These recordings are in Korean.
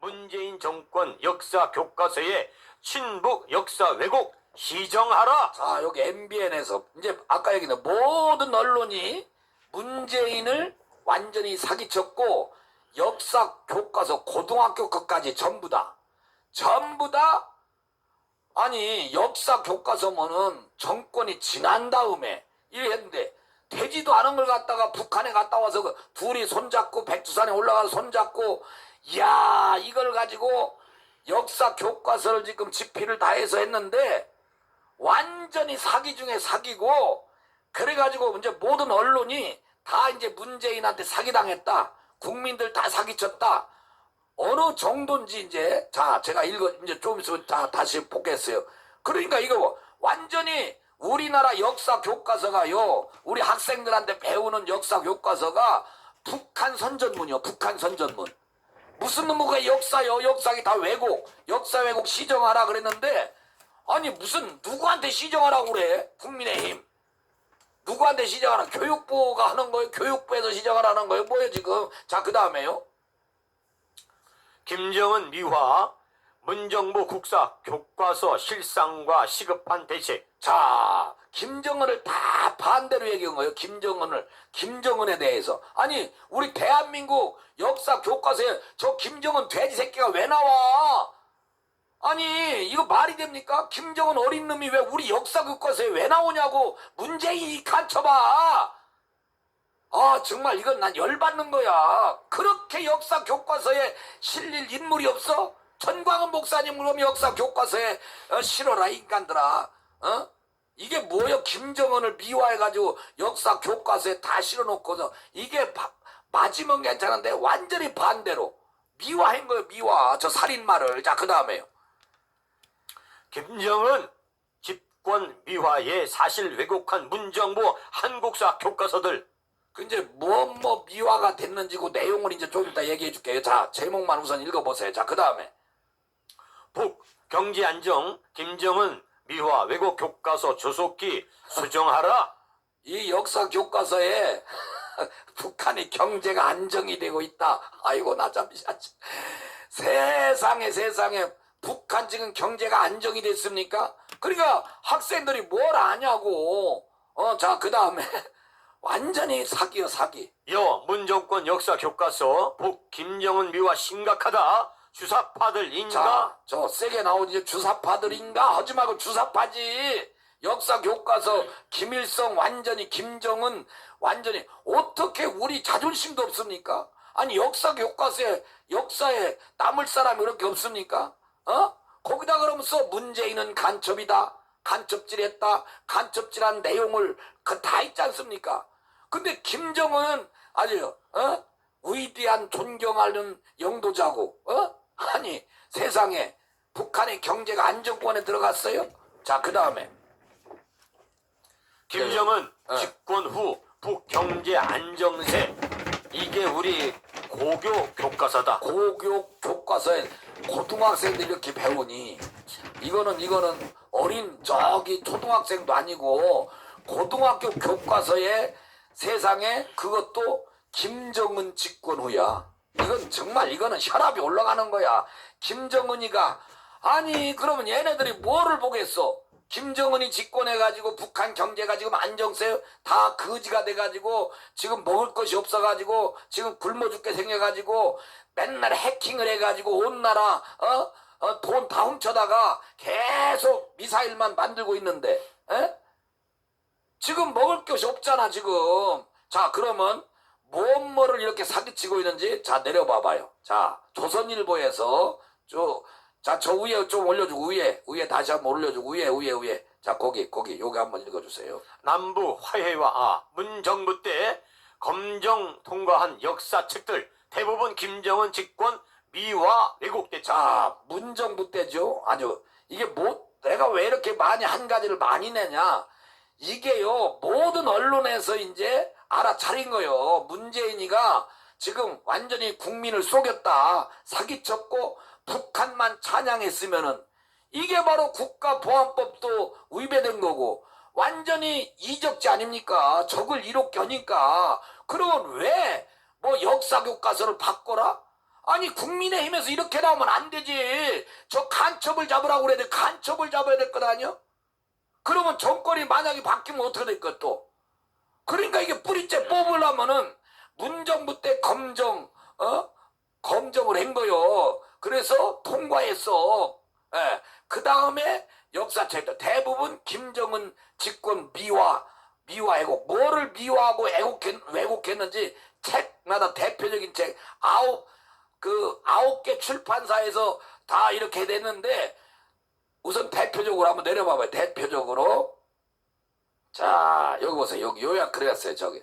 문재인 정권 역사 교과서에 친북 역사 왜곡 시정하라. 자, 여기 MBN에서 이제 아까 얘기는 모든 언론이 문재인을 완전히 사기쳤고 역사 교과서 고등학교 것까지 전부 다 전부 다 아니 역사 교과서면은 정권이 지난 다음에 이랬는데 되지도 않은 걸 갖다가 북한에 갔다 와서 그 둘이 손잡고 백두산에 올라가서 손잡고 이야 이걸 가지고 역사 교과서를 지금 집필을 다 해서 했는데 완전히 사기 중에 사기고 그래가지고 이제 모든 언론이 다 이제 문재인한테 사기당했다. 국민들 다 사기쳤다. 어느 정도인지 이제 자 제가 읽어 이제 좀 있으면 다 다시 보겠어요. 그러니까 이거 완전히 우리나라 역사 교과서가요. 우리 학생들한테 배우는 역사 교과서가 북한 선전문이요. 북한 선전문. 무슨 놈의 역사요? 역사기 다 왜곡. 역사 왜곡 시정하라 그랬는데 아니 무슨 누구한테 시정하라고 그래? 국민의힘. 누구한테 시정하라? 교육부가 하는 거예요? 교육부에서 시정하라는 거예요? 뭐예요 지금? 자 그 다음에요. 김정은 미화 문정부 국사 교과서 실상과 시급한 대책. 자, 김정은을 다 반대로 얘기한 거예요. 김정은을. 김정은에 대해서. 아니, 우리 대한민국 역사 교과서에 저 김정은 돼지 새끼가 왜 나와? 아니, 이거 말이 됩니까? 김정은 어린 놈이 왜 우리 역사 교과서에 왜 나오냐고 문재인이 간쳐봐. 아, 정말 이건 난 열받는 거야. 그렇게 역사 교과서에 실릴 인물이 없어? 전광훈 목사님 그럼 역사 교과서에 어, 실어라 인간들아. 어? 이게 뭐야 김정은을 미화해가지고 역사 교과서에 다 실어놓고서 이게 바- 맞으면 괜찮은데 완전히 반대로 미화한 거예요 미화 저 살인마를. 자그 다음에요. 김정은 집권 미화에 사실 왜곡한 문정부 한국사 교과서들. 그 이제 뭐뭐 미화가 됐는지고 내용을 이제 좀 이따 얘기해 줄게요. 자 제목만 우선 읽어보세요. 자그 다음에. 북 경제 안정 김정은 미화 왜곡 교과서 조속히 수정하라. 이 역사 교과서에 북한의 경제가 안정이 되고 있다. 아이고 나 잠시만. 세상에 세상에 북한 지금 경제가 안정이 됐습니까? 그러니까 학생들이 뭘 아냐고. 어, 자, 그 다음에 완전히 사기요, 사기. 여 문정권 역사 교과서 북 김정은 미화 심각하다. 주사파들 인가 자, 저 세게 나오는 주사파들인가? 하지 말고 주사파지. 역사 교과서 김일성 완전히 김정은 완전히 어떻게 우리 자존심도 없습니까? 아니 역사 교과서에 역사에 남을 사람이 그렇게 없습니까? 어? 거기다 그러면서 문재인은 간첩이다. 간첩질했다. 간첩질한 내용을 그 다 있지 않습니까? 근데 김정은은 아주 어? 위대한 존경하는 영도자고 어? 아니 세상에 북한의 경제가 안정권에 들어갔어요? 자 그 다음에 김정은 네. 집권 후 북 경제 안정세 이게 우리 고교 교과서다. 고교 교과서에 고등학생들이 이렇게 배우니 이거는 이거는 어린 저기 초등학생도 아니고 고등학교 교과서에 세상에 그것도 김정은 집권 후야. 이건 정말 이거는 혈압이 올라가는 거야. 김정은이가 아니 그러면 얘네들이 뭐를 보겠어? 김정은이 집권해가지고 북한 경제가 지금 안정세 다 거지가 돼가지고 지금 먹을 것이 없어가지고 지금 굶어 죽게 생겨가지고 맨날 해킹을 해가지고 온 나라 어? 돈다 훔쳐다가 계속 미사일만 만들고 있는데 에? 지금 먹을 것이 없잖아 지금 자 그러면 뭐뭐를 이렇게 사기치고 있는지 자 내려봐봐요 자 조선일보에서 저자 저 위에 좀 올려주고 위에 위에 다시 한번 올려주고 위에 위에 위에 자 거기 거기 요기 한번 읽어주세요 남부 화해와 아 문정부 때 검정 통과한 역사책들 대부분 김정은 집권 미화 왜곡됐자. 자, 문정부 때죠. 아주 이게 뭐 내가 왜 이렇게 많이 한 가지를 많이 내냐? 이게요 모든 언론에서 이제 알아차린 거요. 문재인이가 지금 완전히 국민을 속였다, 사기쳤고 북한만 찬양했으면은 이게 바로 국가보안법도 위배된 거고 완전히 이적지 아닙니까? 적을 이롭게 하니까 그러면 왜 뭐 역사 교과서를 바꿔라? 아니 국민의힘에서 이렇게 나오면 안 되지. 저 간첩을 잡으라고 그래야 돼. 간첩을 잡아야 될것 아니야? 그러면 정권이 만약에 바뀌면 어떻게 될것 또? 그러니까 이게 뿌리째 뽑으려면은 문정부 때 검정, 어? 검정을 한 거요. 그래서 통과했어. 예. 그 다음에 역사책도 대부분 김정은 집권 미화, 미화 애국. 뭐를 미화하고 애국했, 왜곡했는지 책마다 대표적인 책 아홉, 그 아홉 개 출판사에서 다 이렇게 됐는데 우선 대표적으로 한번 내려봐봐요. 대표적으로. 자, 여기 보세요. 여기 요약 그랬어요. 저기.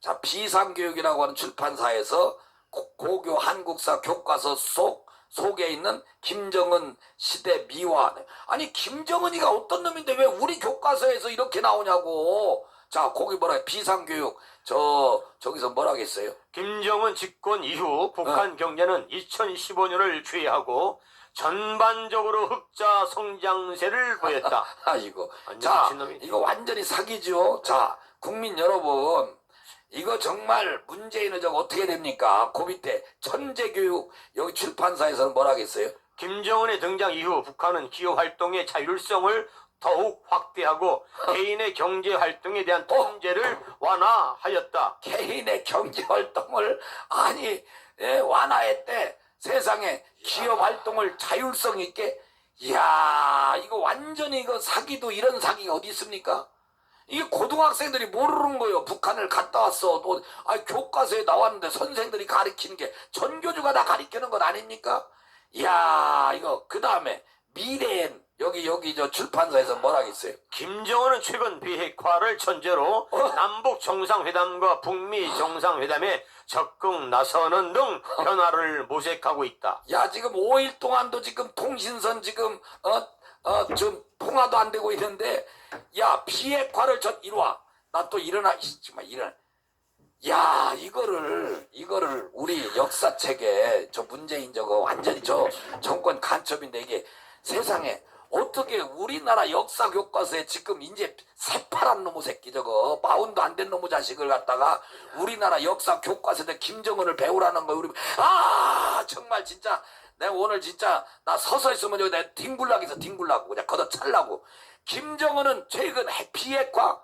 자, 비상교육이라고 하는 출판사에서 고, 고교 한국사 교과서 속, 속에 있는 김정은 시대 미화. 아니, 김정은이가 어떤 놈인데 왜 우리 교과서에서 이렇게 나오냐고. 자, 거기 뭐라 해? 비상교육. 저, 저기서 뭐라 하겠어요? 김정은 집권 이후 북한 경제는 2015년을 추이하고 전반적으로 흑자 성장세를 보였다. 아이고. 완전 자, 미친놈이지. 이거 완전히 사기죠. 자, 국민 여러분. 이거 정말 문재인은 저거 어떻게 됩니까? 그 밑에 천재교육 여기 출판사에서는 뭐라 하겠어요? 김정은의 등장 이후 북한은 기업 활동의 자율성을 더욱 확대하고 개인의 경제 활동에 대한 통제를 완화하였다. 개인의 경제 활동을 아니 예, 완화했대. 세상에 기업 활동을 자율성 있게 이야 이거 완전히 이거 사기도 이런 사기가 어디 있습니까? 이게 고등학생들이 모르는 거예요. 북한을 갔다 왔어. 또, 아, 교과서에 나왔는데 선생들이 가르치는 게 전교주가 다 가르치는 것 아닙니까? 이야, 이거, 그 다음에, 미래엔, 여기, 여기, 저 출판사에서 뭐라 하겠어요? 김정은은 최근 비핵화를 전제로 남북 정상회담과 북미 정상회담에 적극 나서는 등 변화를 모색하고 있다. 야, 지금 5일 동안도 지금 통신선 지금, 어, 어, 좀 통화도 안 되고 있는데, 야, 비핵화를 전, 이리 와. 나 또 일어나, 이, 정말 일어나. 야, 이거를, 이거를 우리 역사책에 저 문재인 저거 완전히 저 정권 간첩인데 이게 세상에 어떻게 우리나라 역사 교과서에 지금 이제 새파란 놈의 새끼 저거 마운도 안된 놈의 자식을 갖다가 우리나라 역사 교과서에 김정은을 배우라는 거 우리 아 정말 진짜 내가 오늘 진짜 나 서서 있으면 여기 내가 뒹굴락해서 뒹굴라고 그냥 걷어 찰라고 김정은은 최근 핵 비핵화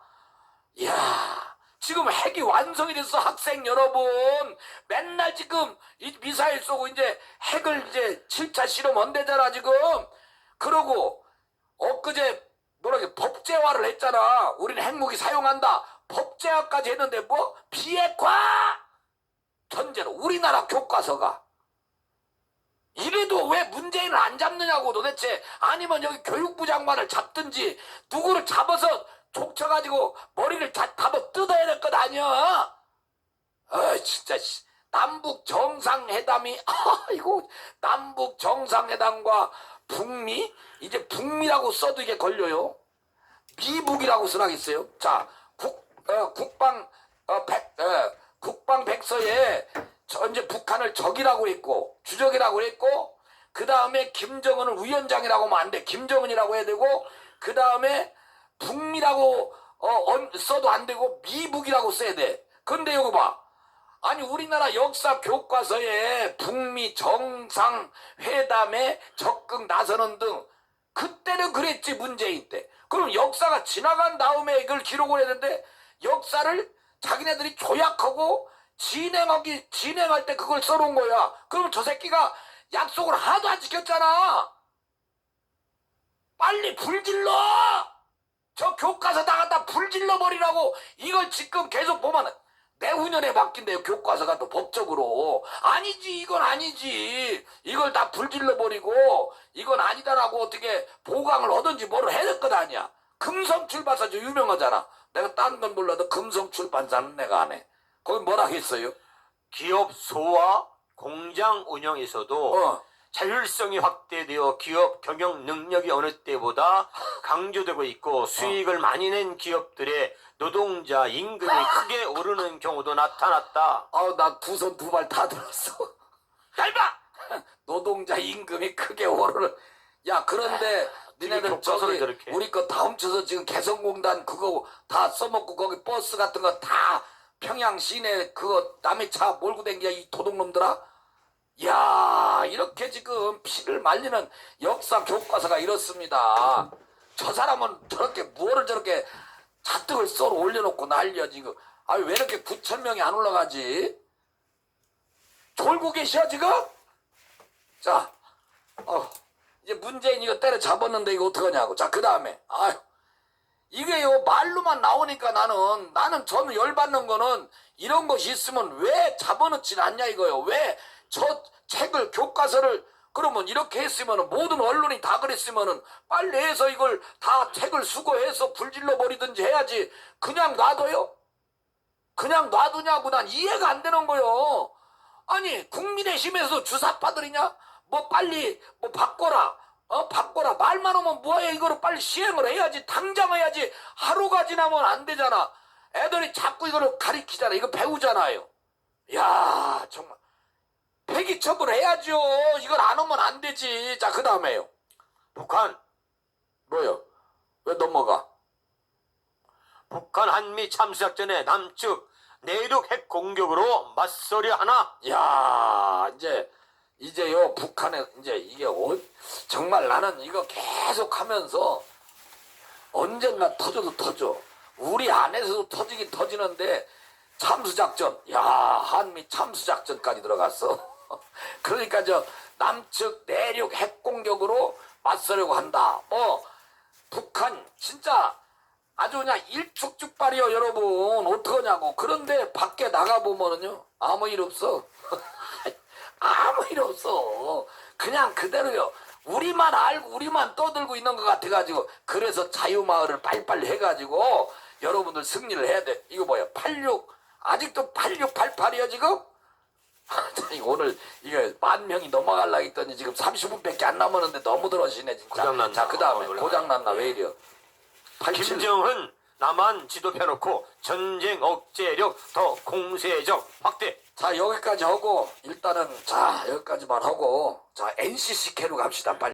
이야, 지금 핵이 완성이 됐어, 학생 여러분. 맨날 지금 이 미사일 쏘고 이제 핵을 이제 7차 실험 언대잖아, 지금. 그러고, 엊그제, 뭐라게, 법제화를 했잖아. 우리는 핵무기 사용한다. 법제화까지 했는데 뭐? 비핵화! 전제로 우리나라 교과서가. 이래도 왜 문재인을 안 잡느냐고 도대체 아니면 여기 교육부 장관을 잡든지 누구를 잡아서 족쳐가지고 머리를 다 잡아 뜯어야 될 것 아니야 아 진짜 씨. 남북 정상회담이 아이고 남북 정상회담과 북미 이제 북미라고 써도 이게 걸려요 미북이라고 쓰라겠어요 자 국, 어, 국방 어, 백, 어, 국방 백서에 전제 북한을 적이라고 했고 주적이라고 했고 그 다음에 김정은을 위원장이라고 하면 안 돼. 김정은이라고 해야 되고 그 다음에 북미라고 어, 언- 써도 안 되고 미북이라고 써야 돼. 근데 이거 봐. 아니 우리나라 역사 교과서에 북미 정상 회담에 적극 나서는 등 그때는 그랬지 문재인 때. 그럼 역사가 지나간 다음에 이걸 기록을 했는데 역사를 자기네들이 조약하고 진행하기 진행할 때 그걸 써놓은 거야. 그럼 저 새끼가 약속을 하나도 안 지켰잖아. 빨리 불질러. 저 교과서 나갔다 불질러 버리라고 이걸 지금 계속 보면 내후년에 바뀐대요 교과서가 또 법적으로 아니지 이건 아니지. 이걸 다 불질러 버리고 이건 아니다라고 어떻게 보강을 하든지 뭐를 해야 될 것 아니야. 금성 출판사 저 유명하잖아. 내가 딴 건 몰라도 금성 출판사는 내가 안 해. 거기 뭐라 했어요? 기업 소와 공장 운영에서도 어 자율성이 확대되어 기업 경영 능력이 어느 때보다 강조되고 있고 수익을 많이 낸 기업들의 노동자 임금이 크게 오르는 경우도 나타났다. 아우 나 두 손 두 발 다 들었어. 얇아 노동자 임금이 크게 오르는. 야 그런데 니네들 교과서를 저기 저렇게. 우리 거 다 훔쳐서 지금 개성공단 그거 다 써먹고 거기 버스 같은 거 다 평양 시내 그거 남의 차 몰고 댕겨 이 도둑놈들아 야 이렇게 지금 피를 말리는 역사 교과서가 이렇습니다. 저 사람은 저렇게 무엇을 저렇게 잔뜩을 썰어 올려놓고 난리야 지금. 아왜 이렇게 9천 명이 안 올라가지? 졸고 계셔 지금? 자, 어, 이제 문재인 이거 때려 잡았는데 이거 어떡하냐고. 자, 그 다음에, 아유, 이게요, 말로만 나오니까 나는, 나는 저는 열받는 거는 이런 것이 있으면 왜 잡아놓진 않냐 이거요. 왜 저 책을, 교과서를, 그러면 이렇게 했으면 모든 언론이 다 그랬으면은 빨리 해서 이걸 다 책을 수거해서 불질러 버리든지 해야지. 그냥 놔둬요? 그냥 놔두냐고 난 이해가 안 되는 거요. 아니 국민의힘에서 주사파들이냐? 뭐 빨리 뭐 바꿔라. 어 바꿔라 말만 하면 뭐해 이거를 빨리 시행을 해야지 당장 해야지 하루가 지나면 안 되잖아. 애들이 자꾸 이거를 가리키잖아. 이거 배우잖아요. 야 정말 폐기 처분해야죠. 이걸 안 하면 안 되지. 자 그 다음에요. 북한 뭐요? 왜 넘어가? 북한 한미 참수작전에 남측 내륙 핵 공격으로 맞서려 하나 야 이제 이제요 북한에 이제 이게 어, 정말 나는 이거 계속 하면서 언젠가 터져도 터져 우리 안에서도 터지긴 터지는데 참수작전 야 한미 참수작전까지 들어갔어 그러니까 저 남측 내륙 핵 공격으로 맞서려고 한다. 뭐 북한 진짜 아주 그냥 일축즉발이요 여러분. 어떡하냐고. 그런데 밖에 나가보면은요 아무 일 없어. 아무 일 없어. 그냥 그대로요. 우리만 알고 우리만 떠들고 있는 것 같아가지고. 그래서 자유마을을 빨리빨리 해가지고 여러분들 승리를 해야 돼. 이거 뭐야 86 아직도 8688이야 지금 이거 오늘 이게 만 명이 넘어갈라 했더니 지금 30분밖에 안 남았는데 너무 들어시네 진짜. 고장났나? 자 그 다음에 어, 고장났나 왜 이래요? 87. 김정은 남한 지도 펴놓고 전쟁 억제력 더 공세적 확대. 자 여기까지 하고 일단은 자 여기까지만 하고 자 NCCK로 갑시다 빨리